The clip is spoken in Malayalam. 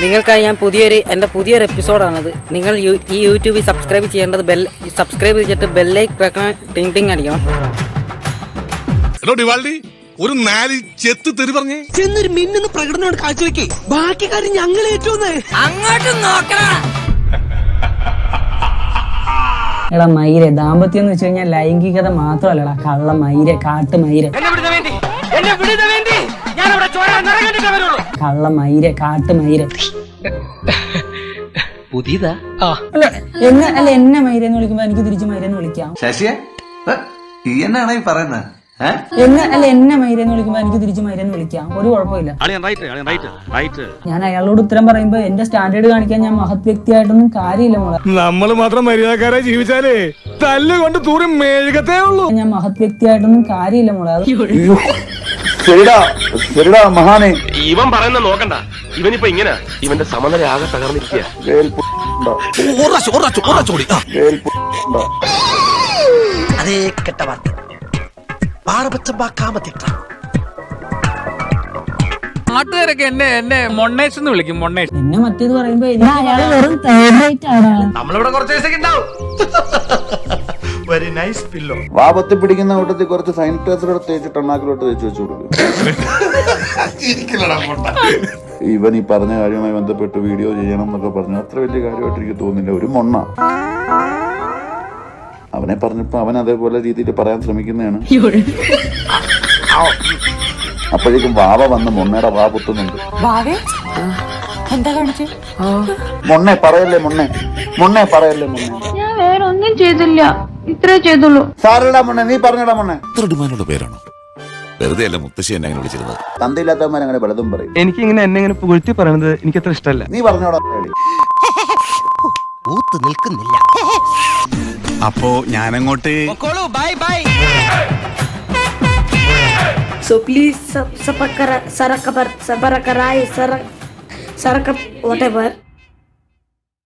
നിങ്ങൾക്കായി ഞാൻ പുതിയൊരു എന്റെ പുതിയൊരു എപ്പിസോഡാണത്. നിങ്ങൾ യു- ഈ യൂട്യൂബിൽ സബ്സ്ക്രൈബ് ചെയ്യേണ്ടത് ബെൽ സബ്സ്ക്രൈബ് ചെയ്തിട്ട് ബെല്ലൈക്ക് വെക്കണം ടിങ് ടിങ് അടിക്കണം. എടോ ഡിവാൾഡി ഒരു നാല് ചെത്ത് തെറി പറഞ്ഞേ. ചെന്നൊരു മിന്നുന്ന പ്രകടനമാണ് കാഴ്ചവെക്കേ ബാക്കി കാര്യം ഞങ്ങൾ ഏറ്റവും എടാ മയിരെ ദാമ്പത്യം എന്ന് വെച്ച് കഴിഞ്ഞാൽ ലൈംഗികത മാത്രമല്ലടാ. കള്ള മൈരെ കാട്ട് മൈരെ കള്ള മൈരെ കാട്ട് മൈരെ പുതിയതാ? അല്ല എന്നെ അല്ല എന്നെ മയിര എന്ന് വിളിക്കുമ്പോ എനിക്ക് തിരിച്ച് മയിര എന്ന് വിളിക്കാം. ശശിയെ? ഈ എന്നാണ് ഈ പറയുന്നത്? എന്നെ അല്ല എന്നെ മൈര എന്ന് വിളിക്കുമ്പോ എനിക്ക് തിരിച്ച് മൈര എന്ന് വിളിക്കാം. ഒരു കുഴപ്പമില്ല. ഞാൻ അയാളോട് ഉത്തരം പറയുമ്പോ എന്റെ സ്റ്റാൻഡേർഡ് കാണിക്കാൻ ഞാൻ മഹത് വ്യക്തിയായിട്ടൊന്നും കാര്യമില്ല മോളെ. നമ്മൾ മാത്രം മര്യാദക്കാരെ ജീവിച്ചാലേ തല്ലുകൊണ്ട് തൂറി മെഴുകത്തേ ഉള്ളൂ. ഞാൻ മഹത് വ്യക്തിയായിട്ടൊന്നും കാര്യമില്ല മോളെ. അത് ശരിടാ ശരിടാ മഹാനെ. ഇവൻ പറയുന്ന നോക്കണ്ട. ഇവനിപ്പോ ഇങ്ങനെ. ഇവന്റെ സമനില ആകെ തകർന്നിരിക്കുക അതേ കെട്ട വാർത്ത. നാട്ടുകാരൊക്കെ എന്നെ എന്നെ മൊണ്ണേഷ് എന്ന് വിളിക്കും മൊണ്ണേഷ് എന്നെ മറ്റേത് പറയുമ്പോ നമ്മളിവിടെ കുറച്ച് ദിവസത്തേക്ക് ഉണ്ടാവും. വെരി നൈസ് പില്ലോ വാപത്തി പിടിക്കുന്ന കൂട്ടത്തിൽ കുറച്ച് സാനിറ്റൈസർ തേച്ചിട്ട് എണ്ണാക്കിലോട്ട് തേച്ച് വെച്ചു കൊടുക്കും. ഇവൻ ഈ പറഞ്ഞ കാര്യവുമായി ബന്ധപ്പെട്ട് വീഡിയോ ചെയ്യണം എന്നൊക്കെ പറഞ്ഞു. അത്ര വലിയ കാര്യമായിട്ട് എനിക്ക് തോന്നുന്നില്ല. ഒരു മൊണ്ണ. അവനെ പറഞ്ഞപ്പോ അവൻ അതേപോലെ രീതിയിൽ പറയാൻ ശ്രമിക്കുന്നതാണ്. അപ്പോഴേക്കും വാവ വന്ന് മൊണ്ണയുടെ വാ കുത്തുന്നുണ്ട്. മൊണ്ണേ പറയല്ലേ മൊണ്ണേ? മൊണ്ണേ പറയല്ലേ മൊണ്ണെ? ഞാൻ വേറെ ഒന്നും ചെയ്തില്ല. ഇത്രേ ചെയ്തുള്ളൂ. സാറിടാ മൊണ്ണെ നീ പറഞ്ഞടാ മൊണ്ണെ ത്രിടുമാനുള്ള പേരാണോ? വെറുതെ അല്ല മുത്തശ്ശി എന്നെ അങ്ങനെ വിളിച്ചിരുന്നത്. തന്തയില്ലാത്തവന്മാർ അങ്ങനെ പലതും പറയും. എനിക്ക് ഇങ്ങനെ എന്നെ ഇങ്ങനെ പുകഴ്ത്തി പറയണത് എനിക്ക് അത്ര ഇഷ്ടമല്ല. നീ പറഞ്ഞോടാ എടി. നിൽക്കുന്നില്ല. അപ്പോ ഞാനങ്ങോട്ട് So please subscribe, subscribe, subscribe, subscribe, whatever.